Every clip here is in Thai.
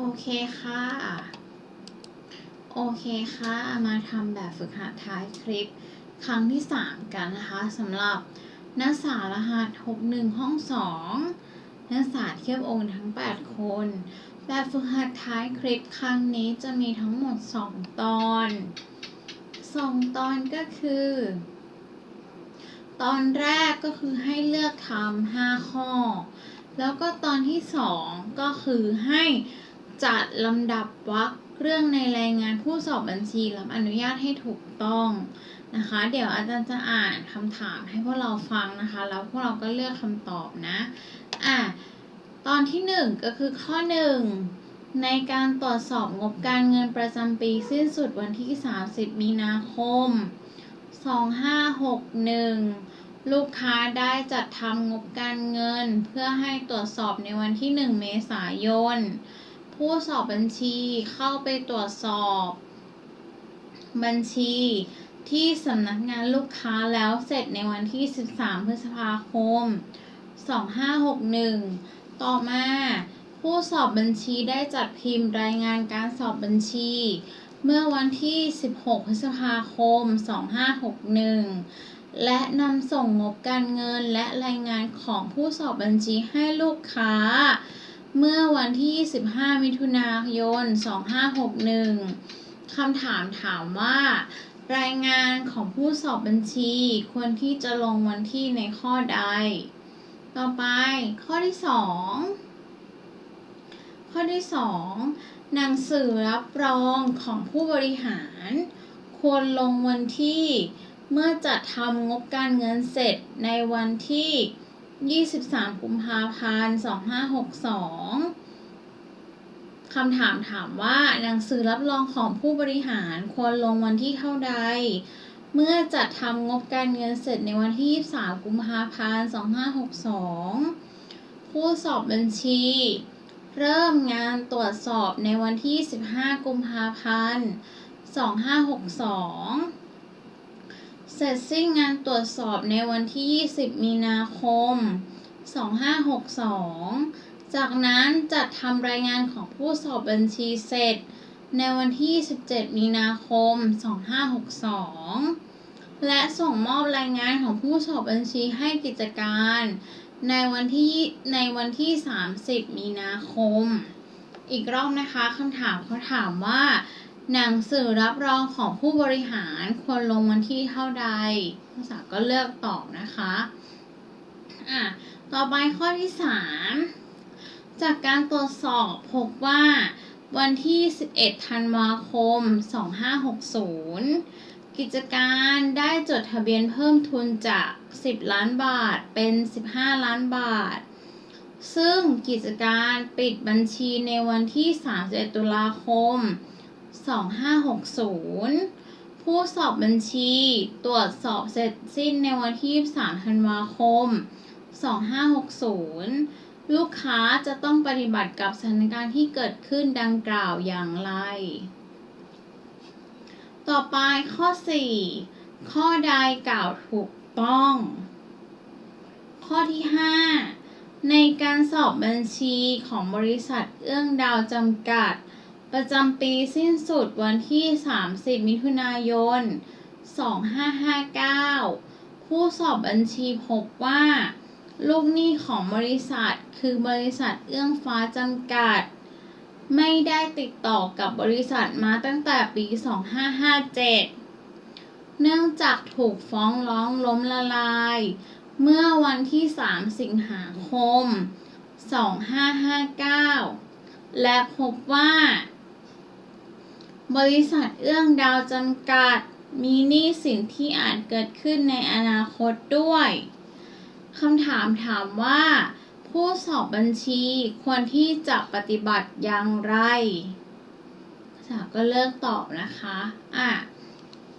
โอเคค่ะ โอเคค่ะ มาทำแบบฝึกหัดท้ายคลิป ครั้งที่ 3 กันนะคะสำหรับนักศึกษารหัส61 ห้อง 2 นักศึกษาเทียบองค์ทั้ง 8 คน แบบฝึกหัดท้ายคลิปครั้งนี้จะมีทั้งหมด 2 ตอน 2 ตอนก็คือ ตอนแรกก็คือให้เลือกทำ5ข้อ แล้วก็ตอนที่ 2 ก็คือให้ จัดลำดับวรรคเรื่องในรายงานผู้สอบบัญชีรับอนุญาตให้ถูกต้องนะคะ เดี๋ยวอาจารย์จะอ่านคำถามให้พวกเราฟังนะคะ แล้วพวกเราก็เลือกคำตอบนะอะตอนที่ 1 ก็คือข้อ 1 ในการตรวจสอบงบการเงินประจำปีสิ้นสุดวันที่ 30 มีนาคม 2561 ลูกค้าได้จัดทำงบการเงิน เพื่อให้ตรวจสอบในวันที่ 1 เมษายน ผู้สอบบัญชีเข้าไปตรวจสอบ บัญชีที่สำนักงานลูกค้าแล้วเสร็จในวันที่ 13 พฤษภาคม 2561 ต่อมา ผู้สอบบัญชีได้จัดพิมพ์รายงานการสอบบัญชี เมื่อวันที่ 16 พฤษภาคม 2561 และนำส่งงบการเงินและรายงานของผู้สอบบัญชีให้ลูกค้า เมื่อวันที่ 25 มิถุนายน 2561 คำถามถามว่า รายงานของผู้สอบบัญชี ควรที่จะลงวันที่ในข้อใด ต่อไปข้อที่ 2 ข้อที่ 2 หนังสือรับรองของผู้บริหาร ควรลงวันที่เมื่อจัดทำงบการเงินเสร็จในวันที่ 23กุมภาพันธ์2562คำถามถามว่าหนังสือรับรองของผู้บริหารควรลงวันที่เท่าใด เมื่อจัดทำงบการเงินเสร็จในวันที่ 23 กุมภาพันธ์ 2562 ผู้สอบบัญชี เริ่มงานตรวจสอบในวันที่ 15 กุมภาพันธ์ 2562 เสร็จสิ้นงานตรวจสอบในวันที่ 20 มีนาคม 2562 จากนั้นจัดทำรายงานของผู้สอบบัญชีเสร็จ ในวันที่17มีนาคม 2562 และส่งมอบรายงานของผู้สอบบัญชีให้กิจการ ในวันที่ในวันที่ 30 มีนาคม อีกรอบนะคะคำถามเขาถามว่า หนังสือรับรองของผู้บริหารควรลงวันที่เท่าใดนักศึกษาก็เลือกตอบนะคะอะต่อไปข้อที่ 3 จากการตรวจสอบพบว่าวันที่ 11 ธันวาคม 2560 กิจการได้จดทะเบียนเพิ่มทุนจาก 10 ล้านบาทเป็น 15 ล้านบาท ซึ่งกิจการปิดบัญชีในวันที่ 31 ตุลาคม 2560 ผู้สอบบัญชี ตรวจสอบเสร็จสิ้นในวันที่3ธันวาคม 2560 ลูกค้าจะต้องปฏิบัติกับสถานการณ์ที่เกิดขึ้นดังกล่าวอย่างไร ต่อไปข้อ 4 ข้อใดกล่าวถูกต้อง ข้อที่ 5 ในการสอบบัญชีของบริษัทเอื้องดาวจำกัด ประจำปีสิ้นสุดวันที่ 30 มิถุนายน 2559 ผู้สอบบัญชีพบว่า ลูกหนี้ของบริษัทคือบริษัทเอื้องฟ้าจำกัด ไม่ได้ติดต่อกับบริษัทมาตั้งแต่ปี 2557 เนื่องจากถูกฟ้องร้องล้มละลาย เมื่อวันที่ 3 สิงหาคม 2559และพบว่า บริษัทเอื้องดาวจำกัด มีหนี้สินที่อาจเกิดขึ้นในอนาคตด้วยคำถามถามว่า ผู้สอบบัญชีควรที่จะปฏิบัติอย่างไรสาก็เลือกตอบนะคะ อะ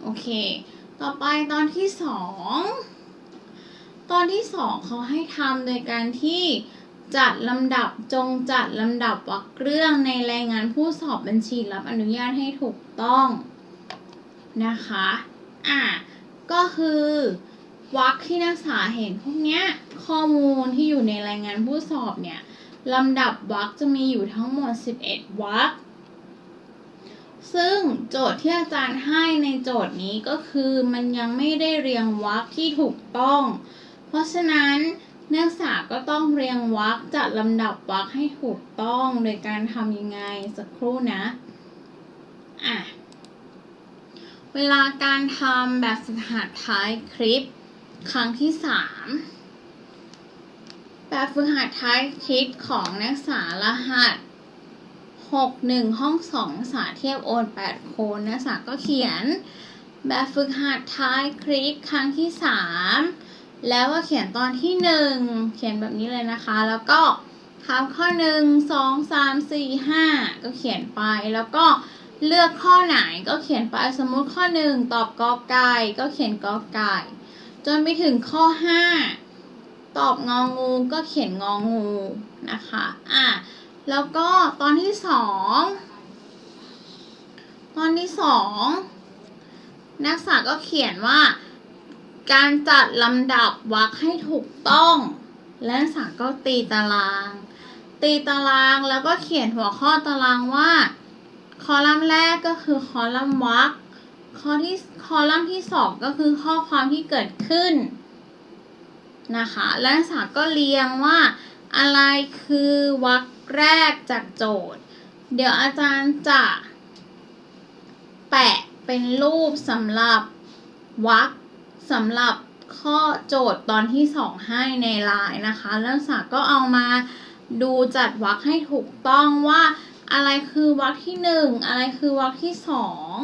โอเค ต่อไปตอนที่สอง ตอนที่สองเขาให้ทำโดยการที่ จัดลำดับจงจัดลำดับวรรคเรื่องในรายงานผู้สอบบัญชีรับอนุญาตให้ถูกต้องนะคะอะก็คือวรรคที่นักศึกษาเห็นพวกเนี้ยข้อมูลที่อยู่ในรายงานผู้สอบเนี่ยลำดับวรรคจะมีอยู่ทั้งหมด 11วรรคซึ่งโจทย์ที่อาจารย์ให้ในโจทย์นี้ก็คือมันยังไม่ได้เรียงวรรคที่ถูกต้อง เพราะฉะนั้น นักศึกษาก็ต้องเรียงวรรคจัดลำดับวรรคให้ถูกต้องโดยการทำยังไงสักครู่นะ อะ เวลาการทำแบบฝึกหัดท้ายคลิป ครั้งที่ 3 แบบฝึกหัดท้ายคลิปของนักศึกษารหัส 61 ห้อง 2 สาเทียบโอน 8 โคนนักศึกษาก็เขียน แบบฝึกหัดท้ายคลิปครั้งที่ 3 แล้วก็เขียนตอนที่ 1 เขียนแบบนี้เลยนะคะ แล้วก็ทำข้อ 1 2 3 4 5 ก็เขียนไป แล้วก็เลือกข้อไหนก็เขียนไป สมมุติข้อ 1 ตอบกอไก่ก็เขียนกอไก่ จนไปถึงข้อ 5 ตอบงองูก็เขียนงองูนะคะ อะ แล้วก็ตอนที่ 2 ตอนที่ 2 นักศึกษาก็เขียนว่า การจัดลำดับวรรคให้ถูกต้อง และนักศึกษาก็ตีตาราง ตีตารางแล้วก็เขียนหัวข้อตารางว่า คอลัมน์แรกก็คือคอลัมน์วรรคข้อที่คอลัมน์ที่สองก็คือข้อความที่เกิดขึ้นนะคะและนักศึกษาก็เรียงว่า อะไรคือวรรคแรกจากโจทย์ เดี๋ยวอาจารย์จะ แปะเป็นรูปสำหรับวรรค สำหรับข้อโจทย์ตอนที่สองให้ในลน์นะคะนักศึกษาก็เอามาดูจัดวรรคให้ถูกต้องว่าอะไรคือวรรคที่หนึ่งอะไรคือวรรคที่สอง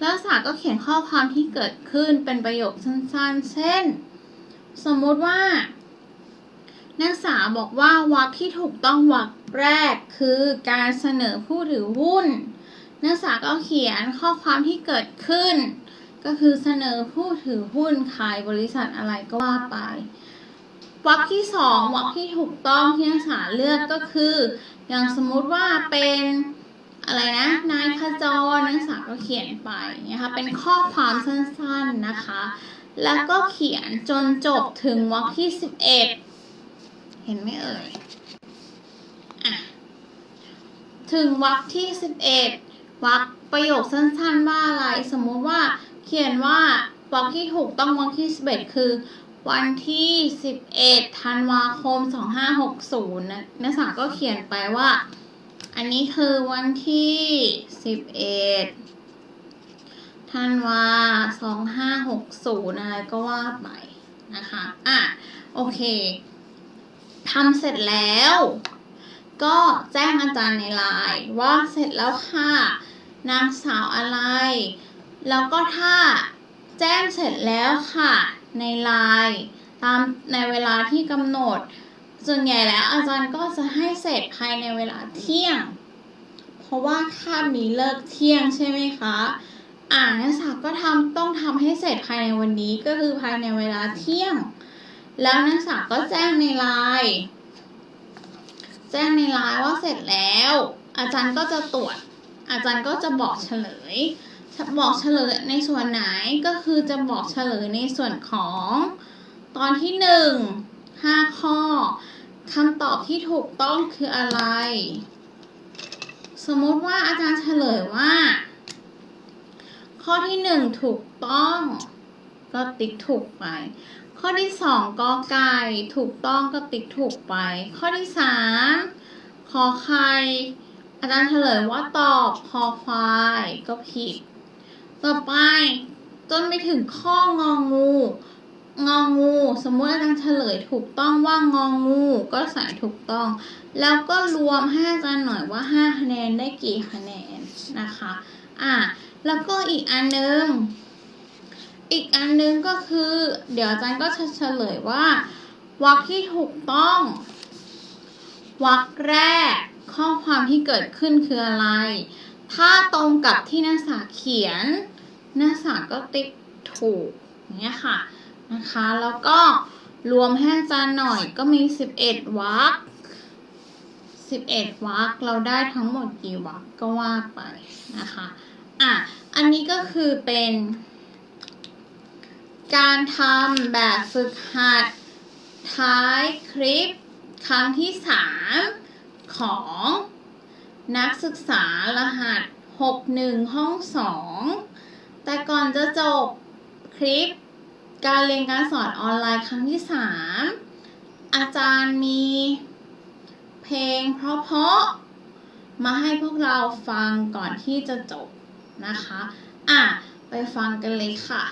แล้วนักศึกษาก็เขียนข้อความที่เกิดขึ้นเป็นประโยคสั้นๆ เช่น สมมุติว่า นักศึกษาบอกว่าวรรคที่ถูกต้องวรรคแรกคือการเสนอผู้ถือหุ้น นักศึกษาก็เขียนข้อความที่เกิดขึ้น ก็คือเสนอผู้ถือหุ้นขายบริษัทอะไรก็ว่าไปวรรคที่สองวรรคที่ถูกต้องที่นักศึกษาเลือกก็คือ อย่างสมมุติว่าเป็นอะไรนะนายขจรนักศึกษาก็เขียนไปนะคะเป็นข้อความสั้นๆนะคะ แล้วก็เขียนจนจบถึงวรรคที่สิบเอ็ดเห็นไหมเอ่ยถึงวรรคที่สิบเอ็ดวรรคประโยคสั้นๆว่าอะไรสมมุติว่า เขียนว่าวรรคที่ถูกต้องวรรคที่สิบเอ็ดคือ วันที่สิบเอ็ดธันวาคมสองห้าหกศูนย์นะนักศึกษาก็เขียนไปว่า อันนี้คือวันที่สิบเอ็ดธันวาสองห้าหกศูนย์อะไรก็ว่าไปนะคะอะโอเคทำเสร็จแล้ว ก็แจ้งอาจารย์ในไลน์ว่าเสร็จแล้วค่ะ นางสาวอะไร แล้วก็ถ้าแจ้งเสร็จแล้วค่ะ ในไลน์ตามในเวลาที่กำหนด ส่วนใหญ่แล้วอาจารย์ก็จะให้เสร็จภายในเวลาเที่ยง เพราะว่าคาบนี้เลิกเที่ยงใช่ไหมคะอ่านักศึกษาก็ทำต้องทำให้เสร็จภายในวันนี้ก็คือภายในเวลาเที่ยง แล้วนักศึกษาก็แจ้งในไลน์แจ้งในไลน์ว่าเสร็จแล้ว อาจารย์ก็จะตรวจ อาจารย์ก็จะบอกเฉลย บอกเฉลยในส่วนไหนก็คือจะบอกเฉลยในส่วนของ ตอนที่หนึ่งห้าข้อคำตอบที่ถูกต้องคืออะไร สมมติว่าอาจารย์เฉลยว่า ข้อที่หนึ่งถูกต้อง ก็ติ๊กถูกไป ข้อที่สองกอไก่ถูกต้องก็ติ๊กถูกไป ข้อที่สามขอไข่อาจารย์เฉลยว่าตอบคอควายก็ผิด ต่อไปจนไปถึงข้ององู งองู สมมติอาจารย์เฉลยถูกต้องว่างองู ก็ใส่ถูกต้อง แล้วก็รวมให้อาจารย์หน่อยว่าห้าคะแนนได้กี่คะแนนนะคะอะแล้วก็อีกอันนึงอีกอันนึงก็คือ เดี๋ยวอาจารย์ก็จะเฉลยว่าวรรคที่ถูกต้องวรรคแรก ข้อความที่เกิดขึ้นคืออะไร ถ้าตรงกับที่นักศึกษาเขียน นักศึกษาก็ติ๊กถูกอย่างเงี้ยค่ะนะคะ แล้วก็รวมให้อาจารย์หน่อยก็มี 11วรรค11วรรคเราได้ทั้งหมดกี่วรรคก็ว่าไปนะคะอะอันนี้ก็คือเป็น การทำแบบฝึกหัดท้ายคลิปครั้งที่ของนักศึกษารหัส 61 ห้อง 2 แต่ก่อนจะจบคลิป การเรียนการสอนออนไลน์ครั้งที่ 3 อาจารย์มีเพลงเพราะๆมาให้พวกเราฟังก่อนที่จะจบนะคะ อะ ไปฟังกันเลยค่ะ